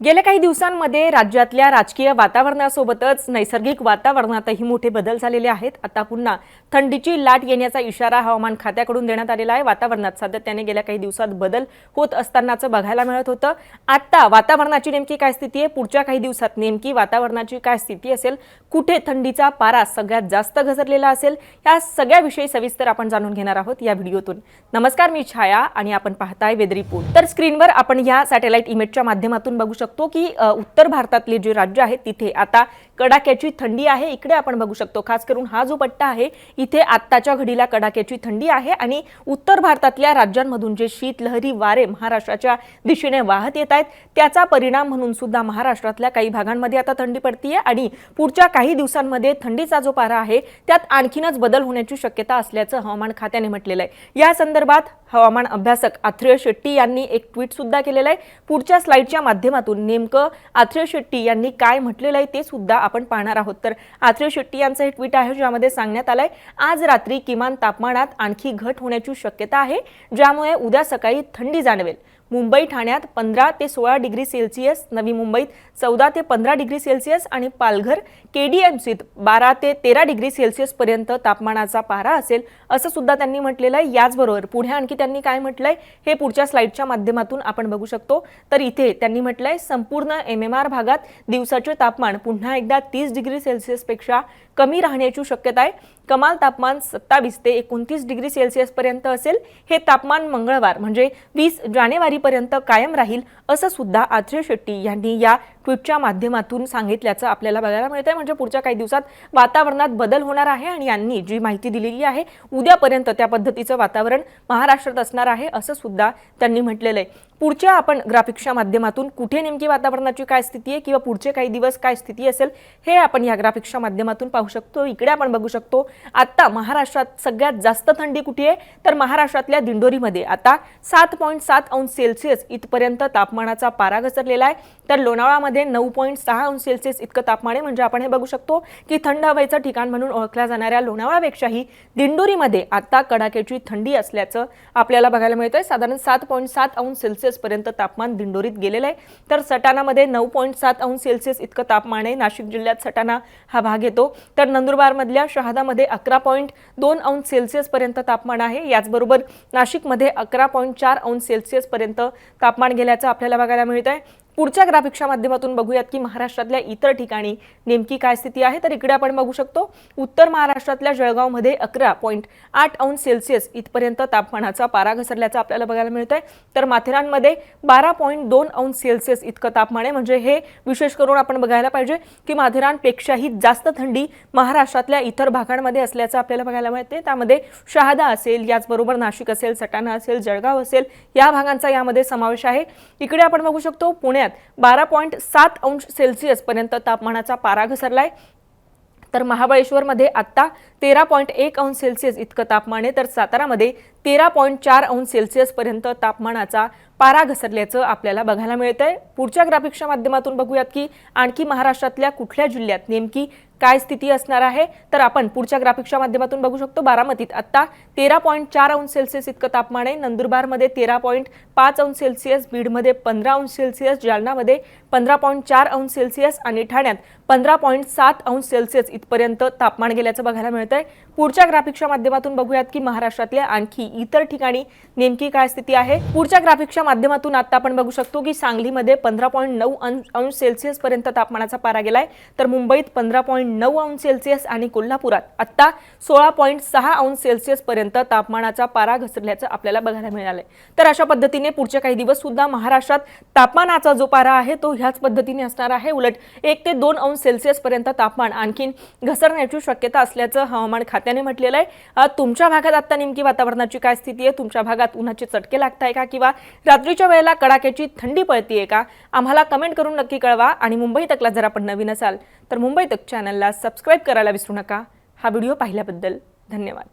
गेल्या काही दिवसांमध्ये राज्यातल्या राजकीय वातावरणासोबतच नैसर्गिक वातावरणातही मोठे बदल झालेले आहेत. आता पुन्हा थंडीची लाट येण्याचा इशारा हवामान खात्याकडून देण्यात आलेला आहे. वातावरणात सातत्याने गेल्या काही दिवसात बदल होत असतानाचं बघायला मिळत होतं. आता वातावरणाची नेमकी काय स्थिती आहे? पुढच्या काही दिवसात नेमकी वातावरणाची काय स्थिती असेल? कुठे थंडीचा पारा सगळ्यात जास्त घसरलेला असेल? या सगळ्याविषयी सविस्तर आपण जाणून घेणार आहोत या व्हिडिओतून. नमस्कार मी छाया आणि आपण पाहताय वेद रिपोर्ट तर स्क्रीनवर आपण या सॅटेलाइट इमेजच्या माध्यमातून बघू शकतो. की उत्तर भारतातले जे राज्य आहेत तिथे आता कडाक्याची थंडी आहे. इकडे आपण बघू शकतो खास करून हा जो पट्टा आहे इथे आत्ताच्या घडीला कडाक्याची थंडी आहे आणि उत्तर भारतातल्या राज्यांमधून जे शीतलहरी वारे महाराष्ट्राच्या दिशेने वाहत येत आहेत त्याचा परिणाम म्हणून सुद्धा महाराष्ट्रातल्या काही भागांमध्ये आता थंडी पडतीये आणि पुढच्या काही दिवसांमध्ये थंडीचा जो पारा आहे त्यात आणखीनच बदल होण्याची शक्यता असल्याचं हवामान खात्याने म्हटलेलं आहे. या संदर्भात हवामान अभ्यासक आथ्रेय शेट्टी यांनी एक ट्विट सुद्धा केलेलं आहे. पुढच्या स्लाइडच्या माध्यमातून नेमकं आथ्रेय शेट्टी यांनी काय म्हटलेलं आहे ते सुद्धा आपण पाहणार आहोत. तर आथ्रेय शेट्टी यांचं हे ट्विट आहे ज्यामध्ये सांगण्यात आलंय आज रात्री किमान तापमानात आणखी घट होण्याची शक्यता आहे ज्यामुळे उद्या सकाळी थंडी जाणवेल. मुंबई ठाण्यात पंधरा ते सोळा डिग्री सेल्सिअस नवी मुंबईत चौदा ते पंधरा डिग्री सेल्सिअस आणि पालघर केडीएमसीत बारा ते तेरा डिग्री सेल्सिअस पर्यंत तापमानाचा पारा असेल असं सुद्धा त्यांनी म्हटलेलं आहे. याचबरोबर पुढे आणखी त्यांनी काय म्हटलंय? हे पुढच्या स्लाइडच्या माध्यमातून आपण बघू शकतो. तर इथे त्यांनी म्हटलंय संपूर्ण एम एम आर भागात दिवसाचे तापमान पुन्हा एकदा तीस डिग्री सेल्सिअसपेक्षा कमी राहण्याची शक्यता आहे. कमाल तापमान सत्तावीस ते एकोणतीस डिग्री सेल्सिअस पर्यंत असेल. हे तापमान मंगळवार म्हणजे वीस जानेवारी जानेवारीपर्यंत कायम राहील असं सुद्धा आथ्रे शेट्टी यांनी या ट्विटच्या माध्यमातून सांगितल्याचं आपल्याला बघायला मिळतंय. म्हणजे पुढच्या काही दिवसात वातावरणात बदल होणार आहे आणि यांनी जी माहिती दिलेली आहे उद्यापर्यंत त्या पद्धतीचं वातावरण महाराष्ट्रात असणार आहे असं सुद्धा त्यांनी म्हटलेलं आहे. पुढच्या आपण ग्राफिक्सच्या माध्यमातून कुठे नेमकी वातावरणाची काय स्थिती आहे किंवा पुढचे काही दिवस काय स्थिती असेल हे आपण या ग्राफिक्सच्या माध्यमातून पाहू शकतो. इकडे आपण बघू शकतो आत्ता महाराष्ट्रात सगळ्यात जास्त थंडी कुठे आहे? तर महाराष्ट्रातल्या दिंडोरीमध्ये. आता सात पॉईंट सात अंश सेल्सिअस इथपर्यंत तापमानाचा पारा घसरलेला आहे. तर लोणावळामध्ये नऊ पॉईंट सहा अंश सेल्सिअस इतकं तापमान आहे. म्हणजे आपण हे बघू शकतो की थंड हवेचं ठिकाण म्हणून ओळखल्या जाणाऱ्या लोणावळापेक्षाही दिंडोरीमध्ये आता कडाक्याची थंडी असल्याचं आपल्याला बघायला मिळतंय. साधारण सात पॉईंट सात अंश सेल्सिअस पर्यंत तापमान दिंडोरीत गेलेलं आहे. तर सटाणामध्ये नऊ पॉईंट सात अंश सेल्सिअस इतकं तापमान आहे. नाशिक जिल्ह्यात सटाणा हा भाग येतो. तर नंदुरबारमधल्या शहादामध्ये अकरा पॉईंट दोन अंश सेल्सिअस पर्यंत तापमान आहे. याचबरोबर नाशिकमध्ये अकरा पॉईंट चार अंश सेल्सिअस पर्यंत तापमान गेल्याचं आपल्याला बघायला मिळत आहे पुढच्या ग्राफिक्सच्या माध्यमातून बघूयात की महाराष्ट्रातल्या इतर ठिकाणी नेमकी काय स्थिती आहे. तर इकडे आपण बघू शकतो उत्तर महाराष्ट्रातल्या जळगावमध्ये अकरा पॉईंट आठ अंश सेल्सिअस इथपर्यंत तापमानाचा पारा घसरल्याचं आपल्याला बघायला मिळत आहे तर माथेरानमध्ये बारा पॉईंट दोन अंश सेल्सिअस इतकं तापमान आहे. म्हणजे हे विशेष करून आपण बघायला पाहिजे की माथेरानपेक्षाही जास्त थंडी महाराष्ट्रातल्या इतर भागांमध्ये असल्याचं आपल्याला बघायला मिळते त्यामध्ये शहादा असेल याचबरोबर नाशिक असेल सटाणा असेल जळगाव असेल या भागांचा यामध्ये समावेश आहे. इकडे आपण बघू शकतो पुण्यात बारा पॉईंट सात अंश सेल्सिअस पर्यंत तापमानाचा पारा घसरलाय. तर महाबळेश्वरमध्ये आत्ता तेरा पॉईंट एक अंश सेल्सिअस इतकं तापमान आहे. तर सातारामध्ये तेरा पॉईंट चार अंश सेल्सिअसपर्यंत तापमानाचा पारा घसरल्याचं आपल्याला बघायला मिळतंय. पुढच्या ग्राफिक्सच्या माध्यमातून बघूयात की आणखी महाराष्ट्रातल्या कुठल्या जिल्ह्यात नेमकी काय स्थिती असणार आहे? तर आपण पुढच्या ग्राफिक्सच्या माध्यमातून बघू शकतो. बारामतीत आत्ता तेरा पॉईंट चार अंश सेल्सिअस इतकं तापमान आहे. नंदुरबारमध्ये तेरा पॉईंट पाच अंश सेल्सिअस बीडमध्ये पंधरा अंश सेल्सिअस जालनामध्ये पंधरा पॉईंट चार अंश सेल्सिअस आणि ठाण्यात पंधरा पॉईंट सात अंश सेल्सिअस इथपर्यंत तापमान गेल्याचं बघायला मिळत आहे पुढच्या ग्राफिक्सच्या माध्यमातून बघूयात की महाराष्ट्रातल्या आणखी इतर ठिकाणी नेमकी काय स्थिती आहे? पुढच्या ग्राफिक्सच्या माध्यमातून आता आपण बघू शकतो की सांगलीमध्ये पंधरा पॉईंट नऊ अंश सेल्सिअस पर्यंत तापमानाचा पारा गेलाय. तर मुंबईत पंधरा पॉईंट नऊ अंश सेल्सिअस आणि कोल्हापुरात आत्ता सोळा पॉईंट सहा अंश सेल्सिअस पर्यंत तापमानाचा पारा घसरल्याचं आपल्याला बघायला मिळालंय. तर अशा पद्धतीने पुढचे काही दिवस सुद्धा महाराष्ट्रात तापमानाचा जो पारा आहे तो ह्याच पद्धतीने असणार आहे. उलट एक ते दोन अंश सेल्सिअस पर्यंत तापमान आणखीन घसरण्याची शक्यता असल्याचं हवामान खात्याने म्हटलेलं आहे तुमच्या भागात आता नेमकी वातावरणाची काय स्थिती आहे? तुमच्या भागात उन्हाचे चटके लागताय का? किंवा रात्रीच्या वेळेला कडाक्याची थंडी पळतीये का? आम्हाला कमेंट करून नक्की कळवा आणि मुंबई तकला जर आपण नवीन असाल तर मुंबई तक चॅनलला सबस्क्राईब करायला विसरू नका. हा व्हिडिओ पाहिल्याबद्दल धन्यवाद.